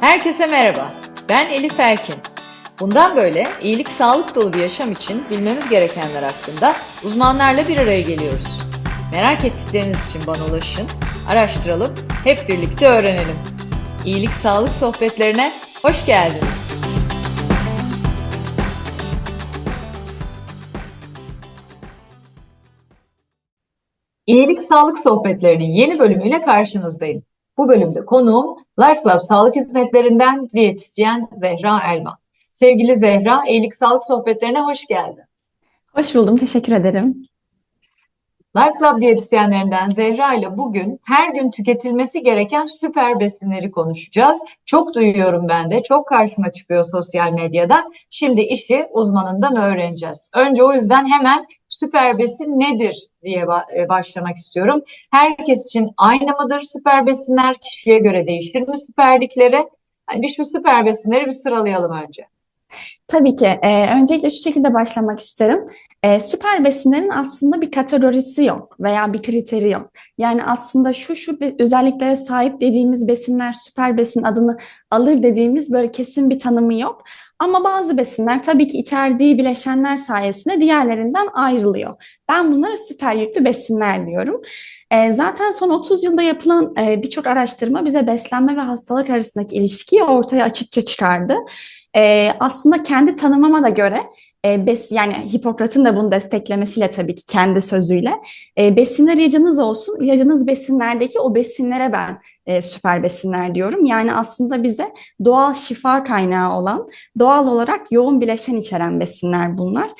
Herkese merhaba. Ben Elif Erkin. Bundan böyle iyilik sağlık dolu bir yaşam için bilmemiz gerekenler hakkında uzmanlarla bir araya geliyoruz. Merak ettikleriniz için bana ulaşın, araştıralım, hep birlikte öğrenelim. İyilik sağlık sohbetlerine hoş geldiniz. İyilik Sağlık Sohbetleri'nin yeni bölümüyle karşınızdayım. Bu bölümde konuğum Life Club Sağlık Hizmetlerinden diyetisyen Zehra Elman. Sevgili Zehra, İyilik Sağlık Sohbetlerine hoş geldin. Hoş buldum, teşekkür ederim. Life Club diyetisyenlerinden Zehra ile bugün her gün tüketilmesi gereken süper besinleri konuşacağız. Çok duyuyorum ben de, çok karşıma çıkıyor sosyal medyada. Şimdi işi uzmanından öğreneceğiz. Önce o yüzden hemen süper besin nedir diye e, başlamak istiyorum. Herkes için aynı mıdır süper besinler? Kişiye göre değişir mi süperlikleri? Hani bir şu süper besinleri bir sıralayalım önce. Tabii ki. E, öncelikle şu şekilde başlamak isterim. E, süper besinlerin aslında bir kategorisi yok veya bir kriteri yok. Yani aslında şu şu özelliklere sahip dediğimiz besinler süper besin adını alır dediğimiz böyle kesin bir tanımı yok. Ama bazı besinler tabii ki içerdiği bileşenler sayesinde diğerlerinden ayrılıyor. Ben bunlara süper yüklü besinler diyorum. E, zaten son 30 yılda yapılan e, birçok araştırma bize beslenme ve hastalık arasındaki ilişkiyi ortaya açıkça çıkardı. E, aslında kendi tanımıma da göre e, bes yani Hipokrat'ın da bunu desteklemesiyle tabii ki kendi sözüyle e, besinler ilacınız olsun. İlacınız besinlerdeki o besinlere ben e, süper besinler diyorum. Yani aslında bize doğal şifa kaynağı olan, doğal olarak yoğun bileşen içeren besinler bunlar.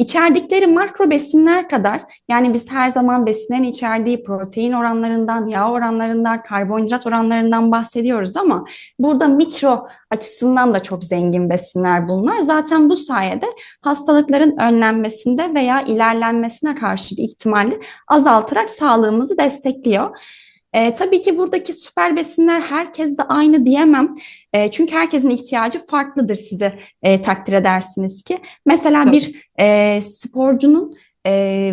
İçerdikleri makro besinler kadar yani biz her zaman besinlerin içerdiği protein oranlarından, yağ oranlarından, karbonhidrat oranlarından bahsediyoruz ama burada mikro açısından da çok zengin besinler bunlar. Zaten bu sayede hastalıkların önlenmesinde veya ilerlenmesine karşı bir ihtimali azaltarak sağlığımızı destekliyor. E, tabii ki buradaki süper besinler herkes de aynı diyemem. E, çünkü herkesin ihtiyacı farklıdır size e, takdir edersiniz ki. Mesela tabii. bir e, sporcunun e,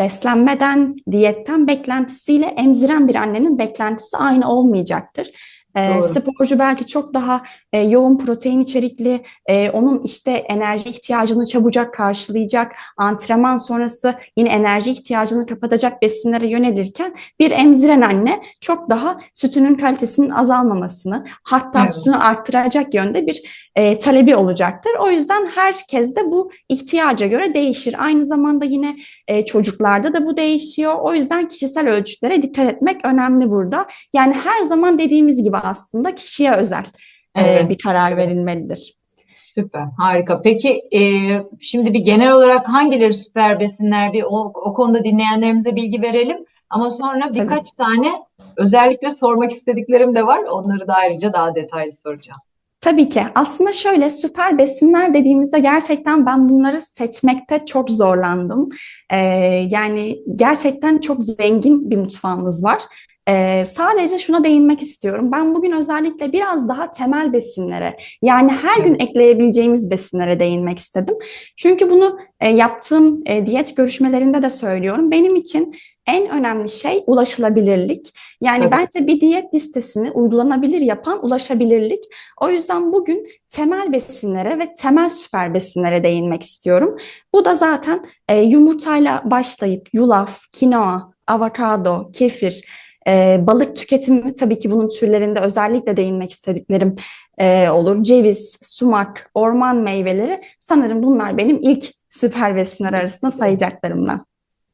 beslenmeden, diyetten beklentisiyle emziren bir annenin beklentisi aynı olmayacaktır. E, sporcu belki çok daha e, yoğun protein içerikli, e, onun işte enerji ihtiyacını çabucak karşılayacak, antrenman sonrası yine enerji ihtiyacını kapatacak besinlere yönelirken bir emziren anne çok daha sütünün kalitesinin azalmamasını, hatta evet. sütünü arttıracak yönde bir e, talebi olacaktır. O yüzden herkes de bu ihtiyaca göre değişir. Aynı zamanda yine e, çocuklarda da bu değişiyor. O yüzden kişisel ölçütlere dikkat etmek önemli burada. Yani her zaman dediğimiz gibi aslında kişiye özel evet. bir karar verilmelidir. Süper, harika. Peki e, şimdi bir genel olarak hangileri süper besinler bir o, o konuda dinleyenlerimize bilgi verelim. Ama sonra birkaç Tabii. tane özellikle sormak istediklerim de var. Onları da ayrıca daha detaylı soracağım. Tabii ki. Aslında şöyle süper besinler dediğimizde gerçekten ben bunları seçmekte çok zorlandım. Ee, yani gerçekten çok zengin bir mutfağımız var. Ee, sadece şuna değinmek istiyorum. Ben bugün özellikle biraz daha temel besinlere, yani her gün ekleyebileceğimiz besinlere değinmek istedim. Çünkü bunu e, yaptığım e, diyet görüşmelerinde de söylüyorum. Benim için en önemli şey ulaşılabilirlik. Yani Tabii. bence bir diyet listesini uygulanabilir yapan ulaşabilirlik. O yüzden bugün temel besinlere ve temel süper besinlere değinmek istiyorum. Bu da zaten e, yumurtayla başlayıp yulaf, kinoa, avokado, kefir, e, balık tüketimi tabii ki bunun türlerinde özellikle değinmek istediklerim e, olur. Ceviz, sumak, orman meyveleri sanırım bunlar benim ilk süper besinler arasında sayacaklarımdan.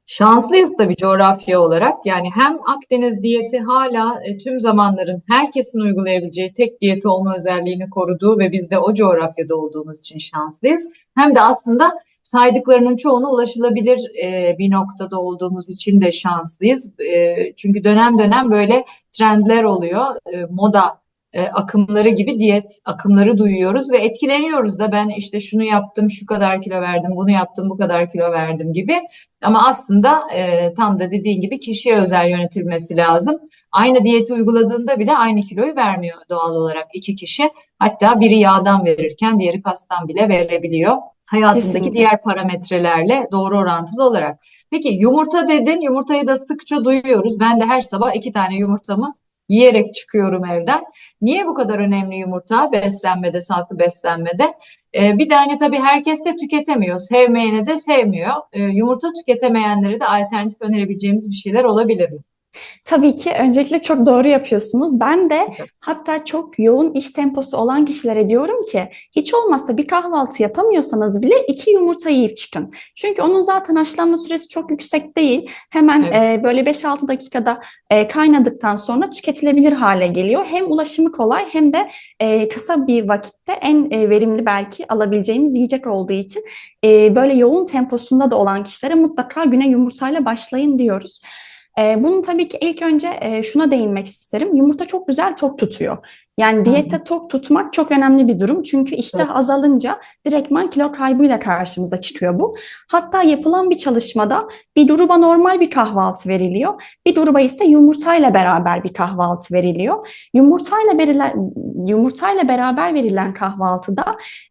Şanslıyız tabii coğrafya olarak. Yani hem Akdeniz diyeti hala e, tüm zamanların herkesin uygulayabileceği tek diyeti olma özelliğini koruduğu ve biz de o coğrafyada olduğumuz için şanslıyız. Hem de aslında saydıklarının çoğuna ulaşılabilir e, bir noktada olduğumuz için de şanslıyız. E, çünkü dönem dönem böyle trendler oluyor. E, moda e, akımları gibi diyet akımları duyuyoruz ve etkileniyoruz da ben işte şunu yaptım, şu kadar kilo verdim, bunu yaptım, bu kadar kilo verdim gibi. Ama aslında e, tam da dediğin gibi kişiye özel yönetilmesi lazım. Aynı diyeti uyguladığında bile aynı kiloyu vermiyor doğal olarak iki kişi. Hatta biri yağdan verirken diğeri kastan bile verebiliyor. Hayatındaki Kesinlikle. diğer parametrelerle doğru orantılı olarak. Peki yumurta dedin, yumurtayı da sıkça duyuyoruz. Ben de her sabah iki tane yumurtamı yiyerek çıkıyorum evden. Niye bu kadar önemli yumurta beslenmede, sağlıklı beslenmede? Ee, bir de hani tabii herkes de tüketemiyor. Sevmeyene de sevmiyor. Ee, yumurta tüketemeyenlere de alternatif önerebileceğimiz bir şeyler olabilir mi? Tabii ki öncelikle çok doğru yapıyorsunuz. Ben de hatta çok yoğun iş temposu olan kişilere diyorum ki hiç olmazsa bir kahvaltı yapamıyorsanız bile iki yumurta yiyip çıkın. Çünkü onun zaten haşlanma süresi çok yüksek değil. Hemen Evet. e, böyle 5-6 dakikada e, kaynadıktan sonra tüketilebilir hale geliyor. Hem ulaşımı kolay hem de e, kısa bir vakitte en e, verimli belki alabileceğimiz yiyecek olduğu için e, böyle yoğun temposunda da olan kişilere mutlaka güne yumurtayla başlayın diyoruz. Ee, bunun tabii ki ilk önce e, şuna değinmek isterim. Yumurta çok güzel tok tutuyor. Yani diyette tok tutmak çok önemli bir durum. Çünkü iştah Evet. azalınca direktman kilo kaybıyla karşımıza çıkıyor bu. Hatta yapılan bir çalışmada bir gruba normal bir kahvaltı veriliyor. Bir gruba ise yumurtayla beraber bir kahvaltı veriliyor. Yumurtayla verilen, yumurtayla beraber verilen kahvaltıda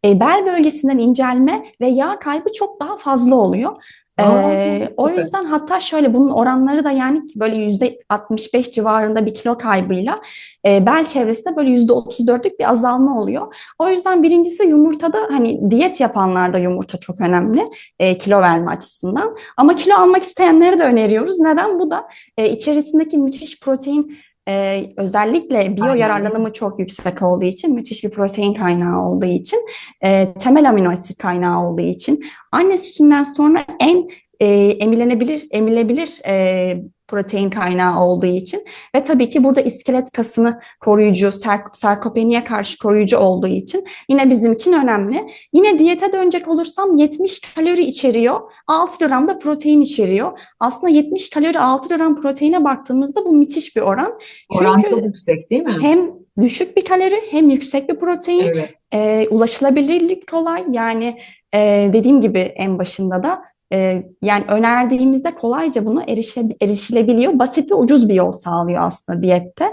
e, bel bölgesinden incelme ve yağ kaybı çok daha fazla oluyor. Aa, Ee, o yüzden hatta şöyle bunun oranları da yani böyle yüzde 65 civarında bir kilo kaybıyla e, bel çevresinde böyle yüzde 34'lük bir azalma oluyor. O yüzden birincisi yumurtada hani diyet yapanlarda yumurta çok önemli e, kilo verme açısından. Ama kilo almak isteyenleri de öneriyoruz. Neden? Bu da e, içerisindeki müthiş protein e, özellikle biyo Aynen. yararlanımı çok yüksek olduğu için müthiş bir protein kaynağı olduğu için e, temel amino asit kaynağı olduğu için anne sütünden sonra en e, emilenebilir, emilebilir e, protein kaynağı olduğu için ve tabii ki burada iskelet kasını koruyucu, sark sarkopeniye karşı koruyucu olduğu için yine bizim için önemli. Yine diyete dönecek olursam 70 kalori içeriyor, 6 gram da protein içeriyor. Aslında 70 kalori 6 gram proteine baktığımızda bu müthiş bir oran. Oran Çünkü çok yüksek değil mi? hem düşük bir kalori hem yüksek bir protein. Evet. E, ulaşılabilirlik kolay yani e, dediğim gibi en başında da e, yani önerdiğimizde kolayca bunu erişe, erişilebiliyor. Basit ve ucuz bir yol sağlıyor aslında diyette.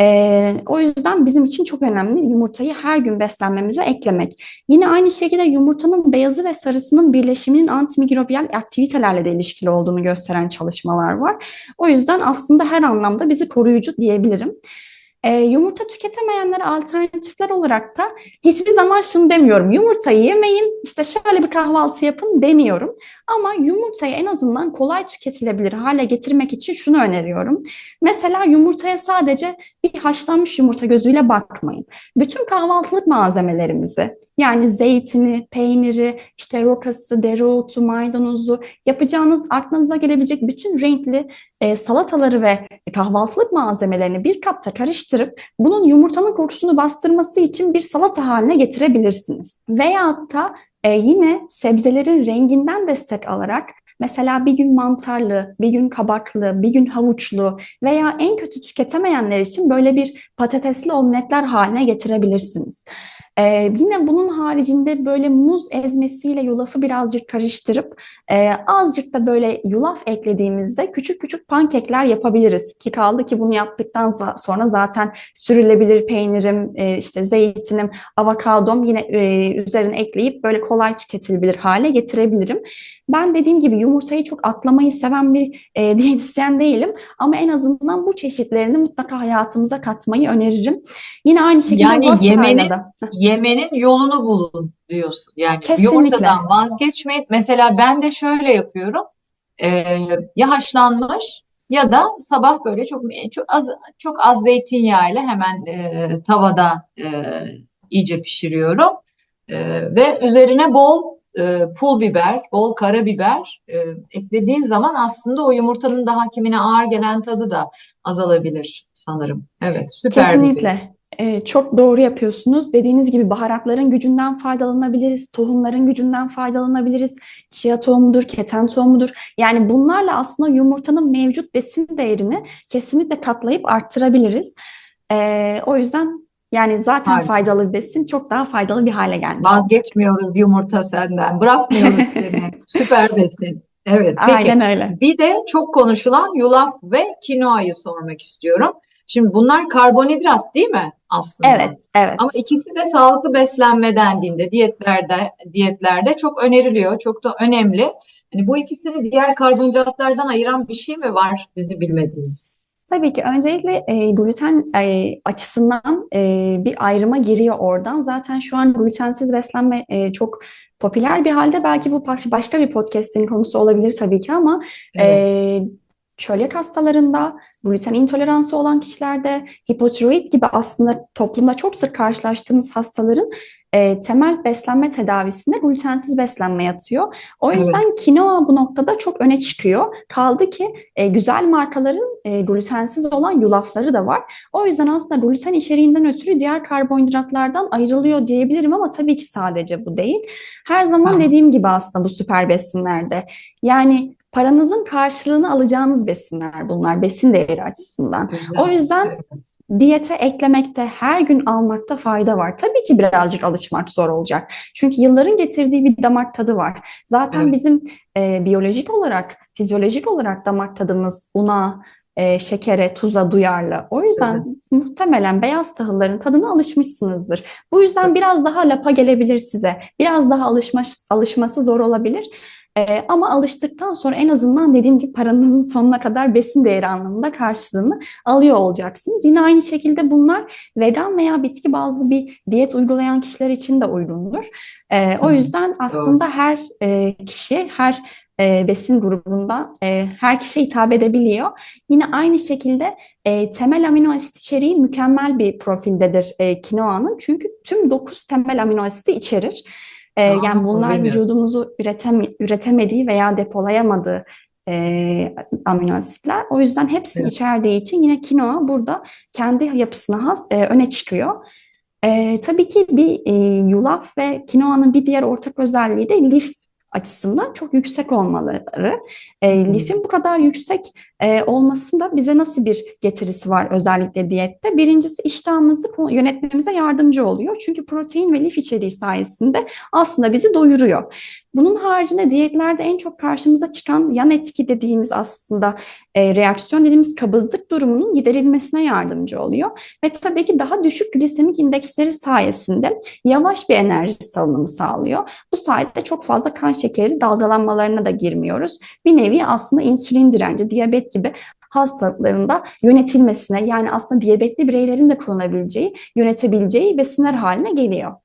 E, o yüzden bizim için çok önemli yumurtayı her gün beslenmemize eklemek. Yine aynı şekilde yumurtanın beyazı ve sarısının birleşiminin antimikrobiyal aktivitelerle de ilişkili olduğunu gösteren çalışmalar var. O yüzden aslında her anlamda bizi koruyucu diyebilirim. E, yumurta tüketemeyenlere alternatifler olarak da hiçbir zaman şunu demiyorum. Yumurtayı yemeyin, işte şöyle bir kahvaltı yapın demiyorum. Ama yumurtayı en azından kolay tüketilebilir hale getirmek için şunu öneriyorum. Mesela yumurtaya sadece bir haşlanmış yumurta gözüyle bakmayın. Bütün kahvaltılık malzemelerimizi yani zeytini, peyniri, işte rokası, dereotu, maydanozu yapacağınız aklınıza gelebilecek bütün renkli e, salataları ve kahvaltılık malzemelerini bir kapta karıştırıp bunun yumurtanın kokusunu bastırması için bir salata haline getirebilirsiniz. Veyahut da e, yine sebzelerin renginden destek alarak mesela bir gün mantarlı, bir gün kabaklı, bir gün havuçlu veya en kötü tüketemeyenler için böyle bir patatesli omletler haline getirebilirsiniz. Ee, yine bunun haricinde böyle muz ezmesiyle yulafı birazcık karıştırıp e, azıcık da böyle yulaf eklediğimizde küçük küçük pankekler yapabiliriz. Ki kaldı ki bunu yaptıktan sonra zaten sürülebilir peynirim, e, işte zeytinim, avokadom yine e, üzerine ekleyip böyle kolay tüketilebilir hale getirebilirim. Ben dediğim gibi yumurtayı çok atlamayı seven bir e, diyetisyen değilim ama en azından bu çeşitlerini mutlaka hayatımıza katmayı öneririm. Yine aynı şekilde Yani yemenin da. yemenin yolunu bulun diyorsun. Yani Kesinlikle. yumurtadan vazgeçmeyin. Mesela ben de şöyle yapıyorum. Ee, ya haşlanmış ya da sabah böyle çok çok az çok az zeytinyağıyla hemen e, tavada e, iyice pişiriyorum. E, ve üzerine bol e, pul biber, bol karabiber e, eklediğin zaman aslında o yumurtanın da hakimine ağır gelen tadı da azalabilir sanırım. Evet, süper bir. Kesinlikle. Ee, çok doğru yapıyorsunuz. Dediğiniz gibi baharatların gücünden faydalanabiliriz, tohumların gücünden faydalanabiliriz. Chia tohumudur, keten tohumudur. Yani bunlarla aslında yumurtanın mevcut besin değerini kesinlikle katlayıp arttırabiliriz. Ee, o yüzden yani zaten Harika. faydalı bir besin çok daha faydalı bir hale gelmiş. Vazgeçmiyoruz yumurta senden. Bırakmıyoruz seni. Süper besin. Evet, peki. Aynen öyle. Bir de çok konuşulan yulaf ve kinoayı sormak istiyorum. Şimdi bunlar karbonhidrat değil mi aslında? Evet, evet. Ama ikisi de sağlıklı beslenme dendiğinde diyetlerde diyetlerde çok öneriliyor, çok da önemli. Hani bu ikisini diğer karbonhidratlardan ayıran bir şey mi var bizi bilmediğimiz? Tabii ki öncelikle e, gluten e, açısından e, bir ayrıma giriyor oradan. Zaten şu an glutensiz beslenme e, çok popüler bir halde. Belki bu baş- başka bir podcast'in konusu olabilir tabii ki ama Evet. e, çölyak hastalarında, gluten intoleransı olan kişilerde, hipotiroid gibi aslında toplumda çok sık karşılaştığımız hastaların e, temel beslenme tedavisinde glutensiz beslenme yatıyor. O Evet. yüzden kinoa bu noktada çok öne çıkıyor. Kaldı ki e, güzel markaların e, glutensiz olan yulafları da var. O yüzden aslında gluten içeriğinden ötürü diğer karbonhidratlardan ayrılıyor diyebilirim ama tabii ki sadece bu değil. Her zaman dediğim gibi aslında bu süper besinlerde. Yani paranızın karşılığını alacağınız besinler bunlar besin değeri açısından. O yüzden Evet. diyete eklemekte, her gün almakta fayda var. Tabii ki birazcık alışmak zor olacak. Çünkü yılların getirdiği bir damak tadı var. Zaten Evet. bizim e, biyolojik olarak, fizyolojik olarak damak tadımız una, e, şekere, tuza duyarlı. O yüzden muhtemelen beyaz tahılların tadına alışmışsınızdır. Bu yüzden biraz daha lapa gelebilir size. Biraz daha alışma, alışması zor olabilir. E, ama alıştıktan sonra en azından dediğim gibi paranızın sonuna kadar besin değeri anlamında karşılığını alıyor olacaksınız. Yine aynı şekilde bunlar vegan veya bitki bazlı bir diyet uygulayan kişiler için de uygundur. Ee, o yüzden aslında her e, kişi, her e, besin grubundan e, her kişiye hitap edebiliyor. Yine aynı şekilde e, temel amino asit içeriği mükemmel bir profildedir e, kinoanın. Çünkü tüm 9 temel amino asiti içerir. E, Aa, yani bunlar vücudumuzu üretem üretemediği veya depolayamadığı e, amino asitler. O yüzden hepsini Evet. içerdiği için yine kinoa burada kendi yapısına has e, öne çıkıyor. E, tabii ki bir e, yulaf ve kinoanın bir diğer ortak özelliği de lif açısından çok yüksek olmaları. E, lifin bu kadar yüksek e, olmasında bize nasıl bir getirisi var özellikle diyette? Birincisi iştahımızı yönetmemize yardımcı oluyor. Çünkü protein ve lif içeriği sayesinde aslında bizi doyuruyor. Bunun haricinde diyetlerde en çok karşımıza çıkan yan etki dediğimiz aslında e, reaksiyon dediğimiz kabızlık durumunun giderilmesine yardımcı oluyor. Ve tabii ki daha düşük glisemik indeksleri sayesinde yavaş bir enerji salınımı sağlıyor. Bu sayede çok fazla kan şekeri dalgalanmalarına da girmiyoruz. Bir nevi aslında insülin direnci, diyabet gibi hastalıklarında yönetilmesine yani aslında diyabetli bireylerin de kullanabileceği, yönetebileceği besinler haline geliyor.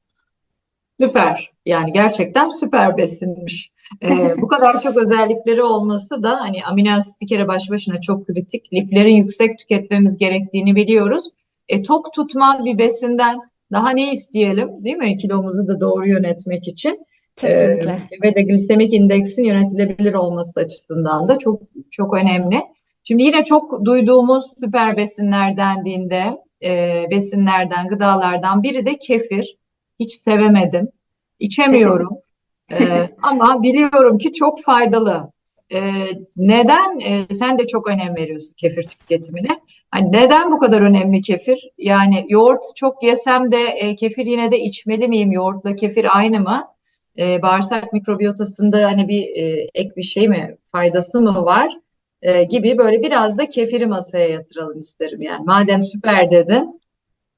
Süper. Yani gerçekten süper besinmiş. Ee, bu kadar çok özellikleri olması da hani amino asit bir kere baş başına çok kritik. Liflerin yüksek tüketmemiz gerektiğini biliyoruz. E, tok tutman bir besinden daha ne isteyelim, değil mi? Kilomuzu da doğru yönetmek için. Kesinlikle. Ee, ve de glisemik indeksin yönetilebilir olması açısından da çok çok önemli. Şimdi yine çok duyduğumuz süper besinler dendiğinde e, besinlerden, gıdalardan biri de kefir. Hiç sevemedim, içemiyorum. Ee, ama biliyorum ki çok faydalı. Ee, neden? Ee, sen de çok önem veriyorsun kefir tüketimine. Hani neden bu kadar önemli kefir? Yani yoğurt çok yesem de e, kefir yine de içmeli miyim? Yoğurtla kefir aynı mı? Ee, bağırsak mikrobiyotasında hani bir e, ek bir şey mi, faydası mı var? Ee, gibi böyle biraz da kefiri masaya yatıralım isterim yani. Madem süper dedin.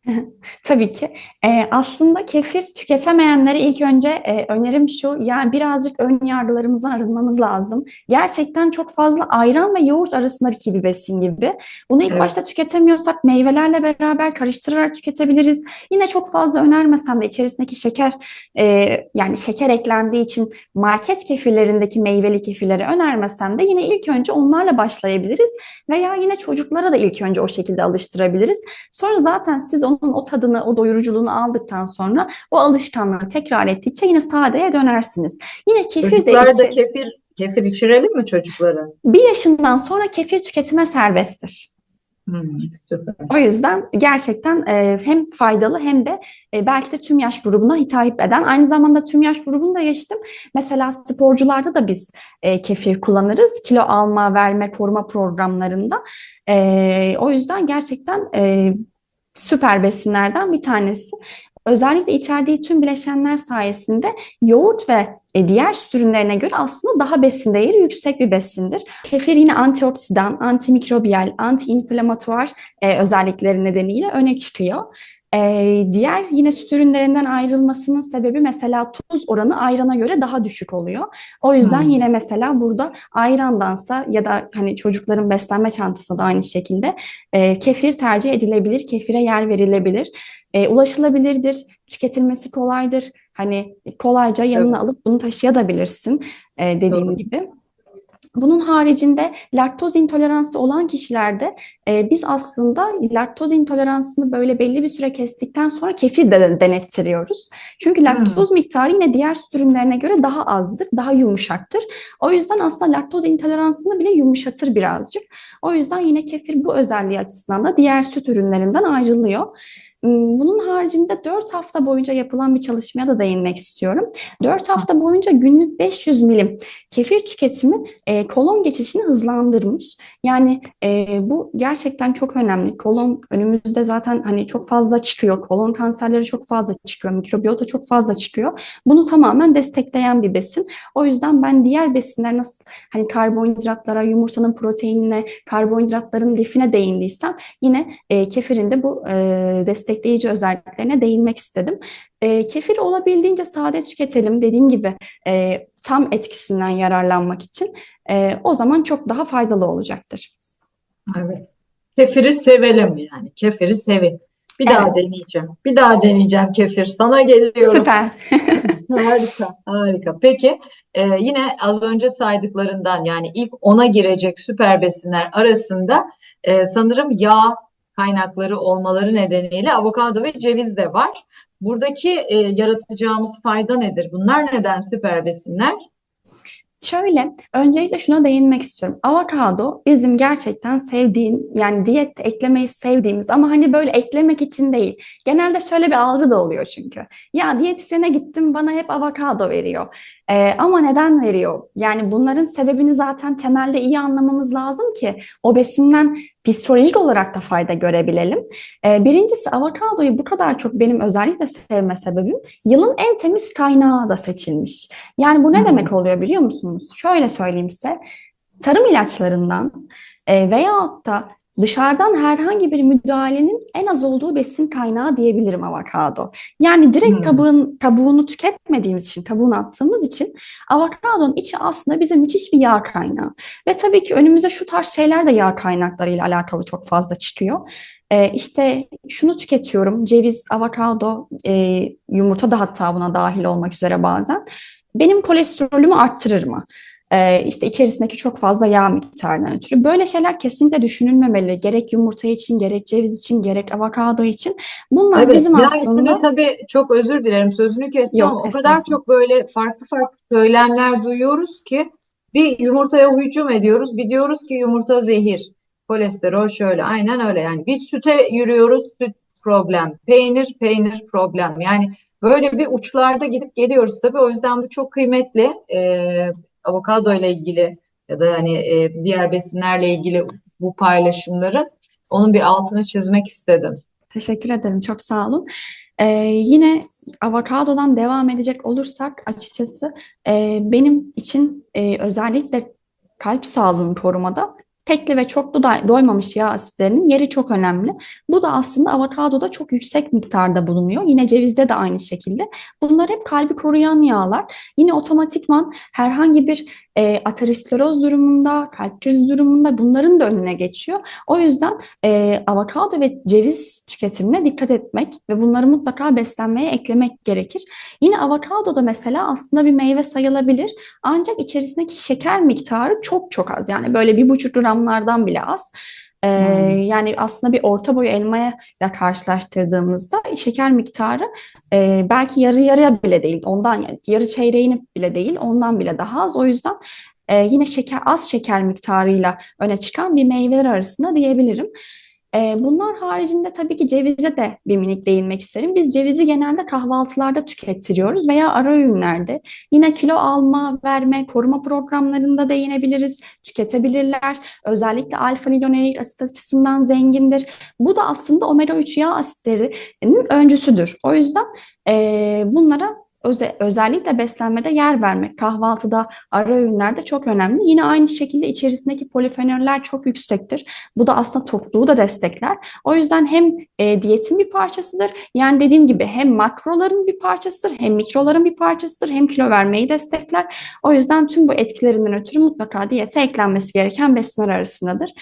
Tabii ki. Ee, aslında kefir tüketemeyenlere ilk önce e, önerim şu, yani birazcık ön yargılarımızdan arınmamız lazım. Gerçekten çok fazla ayran ve yoğurt arasındaki bir besin gibi. Bunu ilk Evet. başta tüketemiyorsak meyvelerle beraber karıştırarak tüketebiliriz. Yine çok fazla önermesem de içerisindeki şeker, e, yani şeker eklendiği için market kefirlerindeki meyveli kefirleri önermesem de yine ilk önce onlarla başlayabiliriz. Veya yine çocuklara da ilk önce o şekilde alıştırabiliriz. Sonra zaten siz onun o tadını, o doyuruculuğunu aldıktan sonra o alışkanlığı tekrar ettikçe yine sadeye dönersiniz. Yine kefir de da içe- kefir, kefir içirelim mi çocuklara? bir yaşından sonra kefir tüketime serbesttir. Hmm. O yüzden gerçekten e, hem faydalı hem de e, belki de tüm yaş grubuna hitap eden. Aynı zamanda tüm yaş grubunu da geçtim. Mesela sporcularda da biz e, kefir kullanırız. Kilo alma, verme, koruma programlarında. E, o yüzden gerçekten e, süper besinlerden bir tanesi. Özellikle içerdiği tüm bileşenler sayesinde yoğurt ve e, diğer süt ürünlerine göre aslında daha besin değeri yüksek bir besindir. Kefir yine antioksidan, antimikrobiyal, antiinflamatuar e, özellikleri nedeniyle öne çıkıyor. Ee, diğer yine süt ürünlerinden ayrılmasının sebebi mesela tuz oranı ayrana göre daha düşük oluyor. O yüzden Hmm. yine mesela burada ayrandansa ya da hani çocukların beslenme çantası da aynı şekilde e, kefir tercih edilebilir, kefire yer verilebilir. E, ulaşılabilirdir, tüketilmesi kolaydır. Hani kolayca yanına Evet. alıp bunu taşıyabilirsin e, dediğim Doğru. gibi. Bunun haricinde laktoz intoleransı olan kişilerde e, biz aslında laktoz intoleransını böyle belli bir süre kestikten sonra kefir de denettiriyoruz. Çünkü laktoz miktarı yine diğer süt ürünlerine göre daha azdır, daha yumuşaktır. O yüzden aslında laktoz intoleransını bile yumuşatır birazcık. O yüzden yine kefir bu özelliği açısından da diğer süt ürünlerinden ayrılıyor. Bunun haricinde 4 hafta boyunca yapılan bir çalışmaya da değinmek istiyorum. 4 hafta boyunca günlük 500 milim kefir tüketimi e, kolon geçişini hızlandırmış. Yani e, bu gerçekten çok önemli. Kolon önümüzde zaten hani çok fazla çıkıyor. Kolon kanserleri çok fazla çıkıyor. Mikrobiyota çok fazla çıkıyor. Bunu tamamen destekleyen bir besin. O yüzden ben diğer besinler nasıl hani karbonhidratlara, yumurtanın proteinine, karbonhidratların lifine değindiysem yine e, kefirin de bu e, destekleyici özelliklerine değinmek istedim. E, kefir olabildiğince sade tüketelim dediğim gibi e, tam etkisinden yararlanmak için e, o zaman çok daha faydalı olacaktır. Evet. Kefiri sevelim yani. Kefiri sevin. Bir daha Evet. deneyeceğim. Bir daha deneyeceğim kefir. Sana geliyorum. Süper. Harika, harika. Peki e, yine az önce saydıklarından yani ilk ona girecek süper besinler arasında e, sanırım yağ kaynakları olmaları nedeniyle avokado ve ceviz de var. Buradaki e, yaratacağımız fayda nedir? Bunlar neden süper besinler? Şöyle, öncelikle şuna değinmek istiyorum. Avokado bizim gerçekten sevdiğim, yani diyette eklemeyi sevdiğimiz ama hani böyle eklemek için değil. Genelde şöyle bir algı da oluyor çünkü. Ya diyetisyene gittim bana hep avokado veriyor. Ee, ama neden veriyor? Yani bunların sebebini zaten temelde iyi anlamamız lazım ki o besinden psikolojik olarak da fayda görebilelim. Ee, birincisi avokadoyu bu kadar çok benim özellikle sevme sebebim yılın en temiz kaynağı da seçilmiş. Yani bu ne Hmm. demek oluyor biliyor musunuz? Şöyle söyleyeyim size. Tarım ilaçlarından e, veyahut da dışarıdan herhangi bir müdahalenin en az olduğu besin kaynağı diyebilirim avokado. Yani direkt Hmm. kabuğun, kabuğunu tüketmediğimiz için, kabuğunu attığımız için avokadonun içi aslında bize müthiş bir yağ kaynağı. Ve tabii ki önümüze şu tarz şeyler de yağ kaynaklarıyla alakalı çok fazla çıkıyor. Ee, işte şunu tüketiyorum, ceviz, avokado, e, yumurta da hatta buna dahil olmak üzere bazen. Benim kolesterolümü arttırır mı? Ee, işte içerisindeki çok fazla yağ miktarından ötürü. Böyle şeyler kesinlikle düşünülmemeli. Gerek yumurta için, gerek ceviz için, gerek avokado için. Bunlar Evet, bizim aslında... tabii çok özür dilerim sözünü kestim Yok, ama o kadar çok böyle farklı farklı söylemler duyuyoruz ki bir yumurtaya hücum ediyoruz, bir diyoruz ki yumurta zehir, kolesterol şöyle, aynen öyle yani. Biz süte yürüyoruz, süt problem, peynir, peynir problem. Yani böyle bir uçlarda gidip geliyoruz tabii. O yüzden bu çok kıymetli. Ee, avokado ile ilgili ya da hani e, diğer besinlerle ilgili bu paylaşımların onun bir altını çizmek istedim. Teşekkür ederim. Çok sağ olun. Ee, yine avokadodan devam edecek olursak açıkçası e, benim için e, özellikle kalp sağlığını korumada tekli ve çoklu da doymamış yağ asitlerinin yeri çok önemli. Bu da aslında avokadoda çok yüksek miktarda bulunuyor. Yine cevizde de aynı şekilde. Bunlar hep kalbi koruyan yağlar. Yine otomatikman herhangi bir e, ateroskleroz durumunda, kalp krizi durumunda bunların da önüne geçiyor. O yüzden e, avokado ve ceviz tüketimine dikkat etmek ve bunları mutlaka beslenmeye eklemek gerekir. Yine avokado da mesela aslında bir meyve sayılabilir. Ancak içerisindeki şeker miktarı çok çok az. Yani böyle bir buçuk gramlardan bile az. Hmm. yani aslında bir orta boy elmaya karşılaştırdığımızda şeker miktarı e, belki yarı yarıya bile değil. Ondan yani yarı çeyreğini bile değil. Ondan bile daha az. O yüzden e, yine şeker az şeker miktarıyla öne çıkan bir meyveler arasında diyebilirim. E, bunlar haricinde tabii ki cevize de bir minik değinmek isterim. Biz cevizi genelde kahvaltılarda tükettiriyoruz veya ara öğünlerde. Yine kilo alma, verme, koruma programlarında değinebiliriz, tüketebilirler. Özellikle alfa-linolenoik asit açısından zengindir. Bu da aslında omega 3 yağ asitlerinin öncüsüdür. O yüzden e, bunlara öze- özellikle beslenmede yer vermek, kahvaltıda, ara öğünlerde çok önemli. Yine aynı şekilde içerisindeki polifenoller çok yüksektir. Bu da aslında tokluğu da destekler. O yüzden hem e, diyetin bir parçasıdır. Yani dediğim gibi hem makroların bir parçasıdır, hem mikroların bir parçasıdır, hem kilo vermeyi destekler. O yüzden tüm bu etkilerinden ötürü mutlaka diyete eklenmesi gereken besinler arasındadır.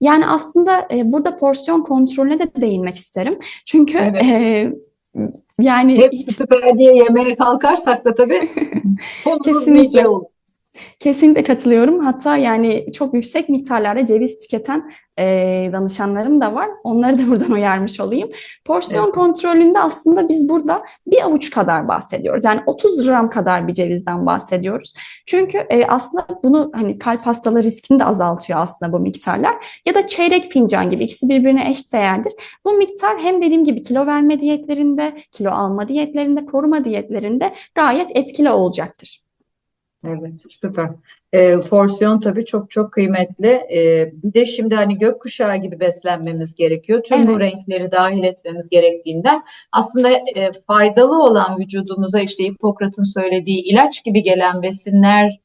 Yani aslında e, burada porsiyon kontrolüne de değinmek isterim. Çünkü Evet. e, yani Hep hiç- süper diye yemeye kalkarsak da tabii konumuz Kesinlikle. nice olur. Kesinlikle katılıyorum. Hatta yani çok yüksek miktarlarda ceviz tüketen e, danışanlarım da var. Onları da buradan uyarmış olayım. Porsiyon Evet. kontrolünde aslında biz burada bir avuç kadar bahsediyoruz. Yani 30 gram kadar bir cevizden bahsediyoruz. Çünkü e, aslında bunu hani kalp hastalığı riskini de azaltıyor aslında bu miktarlar. Ya da çeyrek fincan gibi ikisi birbirine eşit değerdir. Bu miktar hem dediğim gibi kilo verme diyetlerinde, kilo alma diyetlerinde, koruma diyetlerinde gayet etkili olacaktır. Evet, süper. Ee, porsiyon tabii çok çok kıymetli. Ee, bir de şimdi hani gökkuşağı gibi beslenmemiz gerekiyor. Tüm bu Evet. renkleri dahil etmemiz gerektiğinden aslında e, faydalı olan vücudumuza işte Hipokrat'ın söylediği ilaç gibi gelen besinler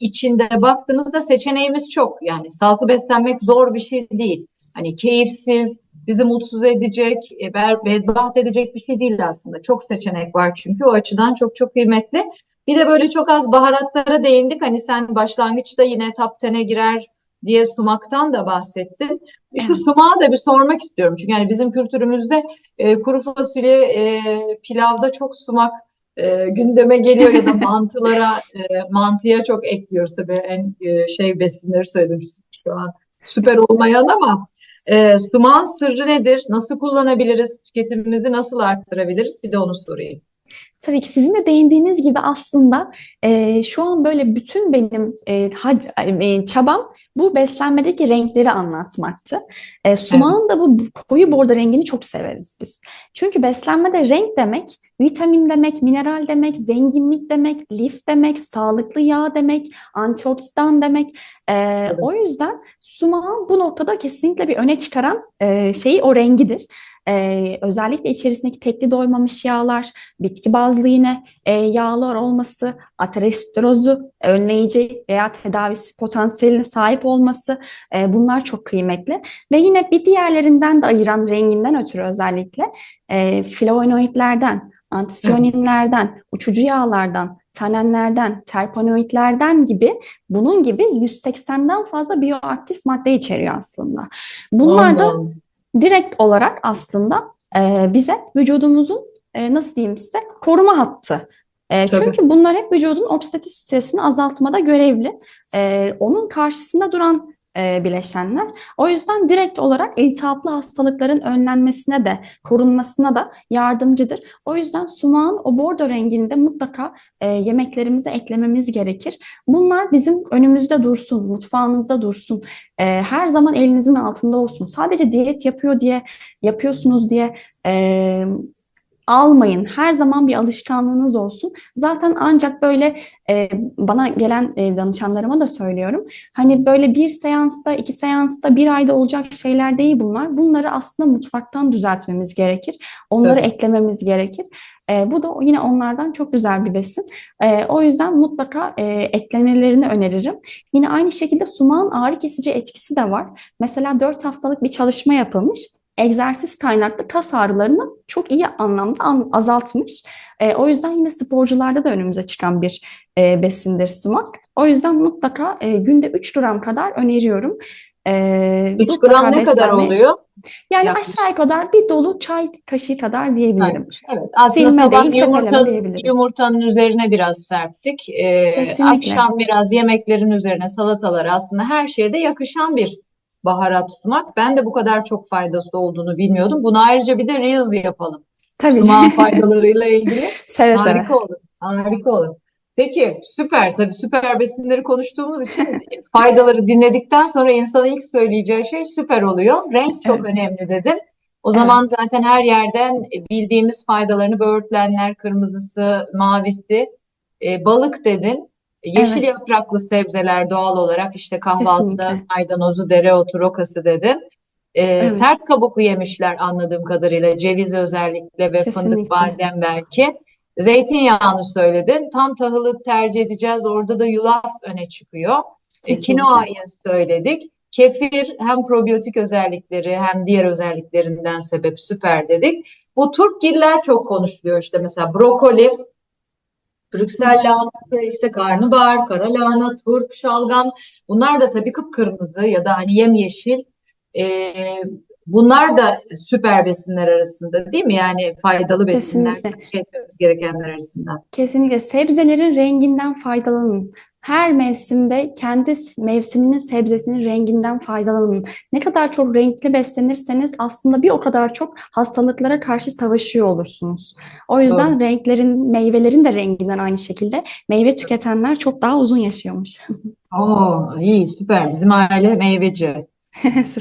içinde baktığımızda seçeneğimiz çok. Yani sağlıklı beslenmek zor bir şey değil. Hani keyifsiz, bizi mutsuz edecek, e, bedbaht edecek bir şey değil aslında. Çok seçenek var çünkü o açıdan çok çok kıymetli. Bir de böyle çok az baharatlara değindik. Hani sen başlangıçta yine top 10'e girer diye sumaktan da bahsettin. Şu sumağı da bir sormak istiyorum. Çünkü yani bizim kültürümüzde e, kuru fasulye, e, pilavda çok sumak e, gündeme geliyor ya da mantılara, e, mantıya çok ekliyoruz. Tabii en e, şey besinleri söyledim şu an. Süper olmayan ama e, sumağın sırrı nedir? Nasıl kullanabiliriz? Tüketimimizi nasıl arttırabiliriz? Bir de onu sorayım. Tabii ki sizin de değindiğiniz gibi aslında e, şu an böyle bütün benim e, hac- e, çabam bu beslenmedeki renkleri anlatmaktı. E, sumağın da bu koyu bordo rengini çok severiz biz. Çünkü beslenmede renk demek, vitamin demek, mineral demek, zenginlik demek, lif demek, sağlıklı yağ demek, antioksidan demek. E, o yüzden sumağın bu noktada kesinlikle bir öne çıkaran e, şeyi o rengidir. E, özellikle içerisindeki tekli doymamış yağlar, bitki bazlı yine e, yağlar olması, aterosklerozu önleyici veya tedavisi potansiyeline sahip olması e, bunlar çok kıymetli. Ve yine bir diğerlerinden de ayıran renginden ötürü özellikle e, flavonoidlerden, antisiyoninlerden, uçucu yağlardan, tanenlerden, terpenoidlerden gibi bunun gibi 180'den fazla biyoaktif madde içeriyor aslında. Bunlar da direkt olarak aslında e, bize vücudumuzun e, nasıl diyeyim size koruma hattı. E, Tabii. çünkü bunlar hep vücudun oksidatif stresini azaltmada görevli. E, onun karşısında duran e, bileşenler. O yüzden direkt olarak iltihaplı hastalıkların önlenmesine de korunmasına da yardımcıdır. O yüzden sumağın o bordo renginde mutlaka e, yemeklerimize eklememiz gerekir. Bunlar bizim önümüzde dursun, mutfağınızda dursun. E, her zaman elinizin altında olsun. Sadece diyet yapıyor diye, yapıyorsunuz diye e, almayın. Her zaman bir alışkanlığınız olsun. Zaten ancak böyle e, bana gelen e, danışanlarıma da söylüyorum. Hani böyle bir seansta, iki seansta, bir ayda olacak şeyler değil bunlar. Bunları aslında mutfaktan düzeltmemiz gerekir. Onları Evet. eklememiz gerekir. E, bu da yine onlardan çok güzel bir besin. E, o yüzden mutlaka e, eklemelerini öneririm. Yine aynı şekilde sumağın ağrı kesici etkisi de var. Mesela 4 haftalık bir çalışma yapılmış. Egzersiz kaynaklı kas ağrılarını çok iyi anlamda an- azaltmış. E, o yüzden yine sporcularda da önümüze çıkan bir e, besindir sumak. O yüzden mutlaka e, günde 3 gram kadar öneriyorum. E, 3 mutlaka gram ne kadar oluyor? Yani Yaklaşık. aşağı kadar bir dolu çay kaşığı kadar diyebilirim. Evet, aslında Silme sabah değil, yumurta, yumurtanın üzerine biraz serptik. Ee, Kesinlikle. akşam biraz yemeklerin üzerine salatalara aslında her şeye de yakışan bir baharat sumak. Ben de bu kadar çok faydası olduğunu bilmiyordum. Bunu ayrıca bir de Reels yapalım. Tabii. Sumağın faydalarıyla ilgili. Seve seve. Harika olur. Harika olur. Peki süper. Tabii süper besinleri konuştuğumuz için faydaları dinledikten sonra insanın ilk söyleyeceği şey süper oluyor. Renk çok Evet. önemli dedin. O zaman zaten her yerden bildiğimiz faydalarını böğürtlenler, kırmızısı, mavisi, e, balık dedin. Yeşil Evet. yapraklı sebzeler doğal olarak işte kahvaltıda Kesinlikle. maydanozu, dereotu, rokası dedin. E, Evet. sert kabuklu yemişler anladığım kadarıyla ceviz özellikle ve fındık, Kesinlikle. badem belki. Zeytinyağını söyledin. Tam tahılı tercih edeceğiz. Orada da yulaf öne çıkıyor. E, Kesinlikle. kinoayı söyledik. Kefir hem probiyotik özellikleri hem diğer özelliklerinden sebep süper dedik. Bu turpgiller çok konuşuluyor işte mesela brokoli, Brüksel lahanası, işte karnabahar, kara lahana, turp, şalgam. Bunlar da tabii kıpkırmızı ya da hani yemyeşil. Ee, bunlar da süper besinler arasında değil mi? Yani faydalı besinler, Kesinlikle. etmemiz gerekenler arasında. Kesinlikle sebzelerin renginden faydalanın. Her mevsimde kendi mevsiminin sebzesinin renginden faydalanın. Ne kadar çok renkli beslenirseniz aslında bir o kadar çok hastalıklara karşı savaşıyor olursunuz. O yüzden renklerin, meyvelerin de renginden aynı şekilde meyve tüketenler çok daha uzun yaşıyormuş. Oo, iyi süper. Bizim aile meyveci.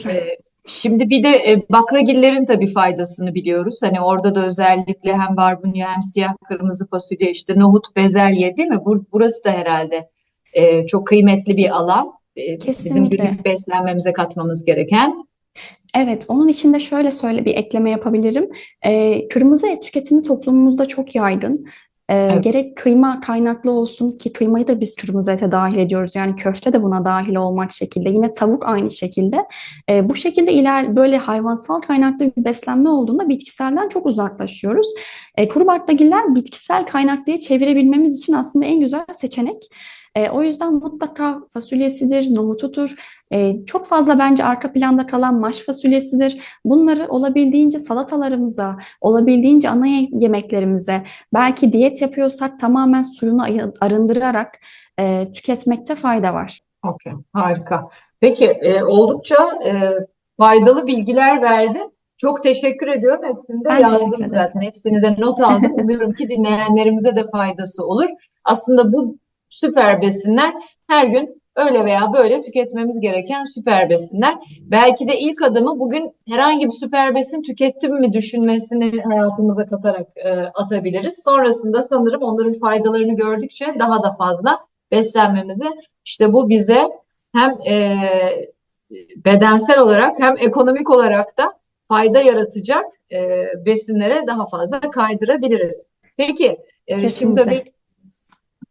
Ee, Şimdi bir de e, baklagillerin tabii faydasını biliyoruz. Hani orada da özellikle hem barbunya hem siyah kırmızı fasulye işte nohut, bezelye değil mi? Bur- burası da herhalde e, çok kıymetli bir alan. E, bizim günlük beslenmemize katmamız gereken. Evet, onun için de şöyle söyle bir ekleme yapabilirim. Ee, kırmızı et tüketimi toplumumuzda çok yaygın. Ee, Evet. gerek kıyma kaynaklı olsun ki kıymayı da biz kırmızı ete dahil ediyoruz. Yani köfte de buna dahil olmak şekilde. Yine tavuk aynı şekilde. Ee, bu şekilde iler böyle hayvansal kaynaklı bir beslenme olduğunda bitkiselden çok uzaklaşıyoruz. Ee, kuru baklagiller bitkisel kaynaklıya çevirebilmemiz için aslında en güzel seçenek. Ee, o yüzden mutlaka fasulyesidir, nohutudur. Ee, çok fazla bence arka planda kalan maş fasulyesidir. Bunları olabildiğince salatalarımıza, olabildiğince ana ye- yemeklerimize, belki diyet yapıyorsak tamamen suyunu arındırarak e, tüketmekte fayda var. Okey, harika. Peki, e, oldukça e, faydalı bilgiler verdin. Çok teşekkür ediyorum. Hepsini de Ben yazdım zaten. Hepsini de not aldım. Umuyorum ki dinleyenlerimize de faydası olur. Aslında bu süper besinler her gün öyle veya böyle tüketmemiz gereken süper besinler. Belki de ilk adımı bugün herhangi bir süper besin tükettim mi düşünmesini hayatımıza katarak e, atabiliriz. Sonrasında sanırım onların faydalarını gördükçe daha da fazla beslenmemizi işte bu bize hem e, bedensel olarak hem ekonomik olarak da fayda yaratacak e, besinlere daha fazla kaydırabiliriz. Peki, e, şimdi tabii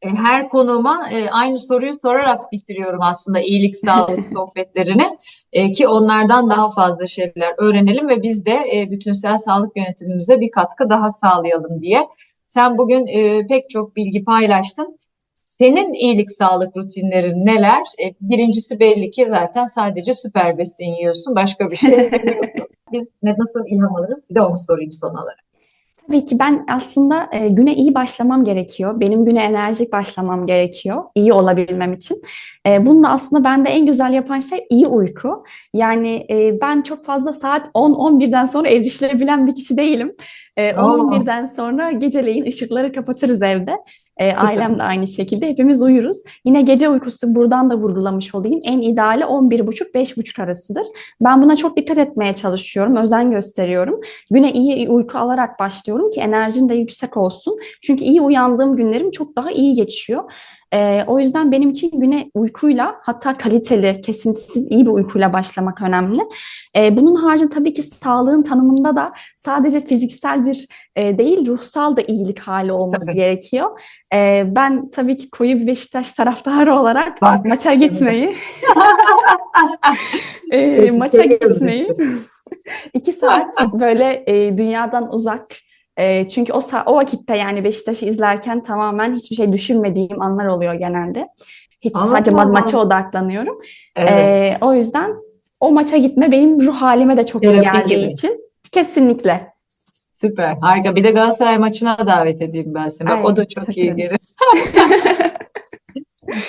e, her konuma e, aynı soruyu sorarak bitiriyorum aslında iyilik sağlık sohbetlerini E, ki onlardan daha fazla şeyler öğrenelim ve biz de e, bütünsel sağlık yönetimimize bir katkı daha sağlayalım diye. Sen bugün e, pek çok bilgi paylaştın. Senin iyilik sağlık rutinlerin neler? E, birincisi belli ki zaten sadece süper besin yiyorsun, başka bir şey yemiyorsun. Biz ne nasıl ilham alırız? Bir de onu sorayım son olarak. Tabii ki ben aslında e, güne iyi başlamam gerekiyor. Benim güne enerjik başlamam gerekiyor. iyi olabilmem için. E, bunu da aslında bende en güzel yapan şey iyi uyku. Yani e, ben çok fazla saat 10-11'den sonra erişilebilen bir kişi değilim. E, Oo. 11'den sonra geceleyin ışıkları kapatırız evde. E, ailem de aynı şekilde. Hepimiz uyuruz. Yine gece uykusu buradan da vurgulamış olayım. En ideali 11.30-5.30 arasıdır. Ben buna çok dikkat etmeye çalışıyorum. Özen gösteriyorum. Güne iyi uyku alarak başlıyorum ki enerjim de yüksek olsun. Çünkü iyi uyandığım günlerim çok daha iyi geçiyor. Ee, o yüzden benim için güne uykuyla hatta kaliteli, kesintisiz iyi bir uykuyla başlamak önemli. Ee, bunun haricinde tabii ki sağlığın tanımında da sadece fiziksel bir e, değil ruhsal da iyilik hali olması Tabii. gerekiyor. Ee, ben tabii ki koyu bir Beşiktaş taraftarı olarak Bak maça gitmeyi, e, maça gitmeyi iki saat böyle e, dünyadan uzak. E, çünkü o o vakitte yani Beşiktaş'ı izlerken tamamen hiçbir şey düşünmediğim anlar oluyor genelde. Hiç sadece ma- maça odaklanıyorum. Evet. E, o yüzden o maça gitme benim ruh halime de çok iyi Terapi geldiği gibi. için kesinlikle. Süper, harika. Bir de Galatasaray maçına davet edeyim ben seni. Bak Ay, o da çok iyi gelir.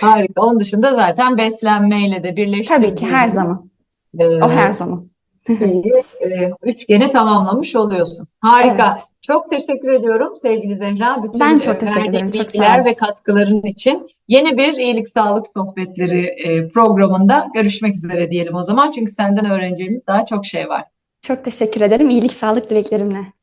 Harika. Onun dışında zaten beslenmeyle de Tabii ki her zaman. e, O her zaman. şeyi, e, üçgeni tamamlamış oluyorsun. Harika. Evet. Çok teşekkür ediyorum sevgili Zehra. Bütün Ben çok teşekkür ederim. Çok sağ ve katkıların için yeni bir iyilik sağlık sohbetleri e, programında görüşmek üzere diyelim o zaman. Çünkü senden öğreneceğimiz daha çok şey var. Çok teşekkür ederim. İyilik, sağlık dileklerimle.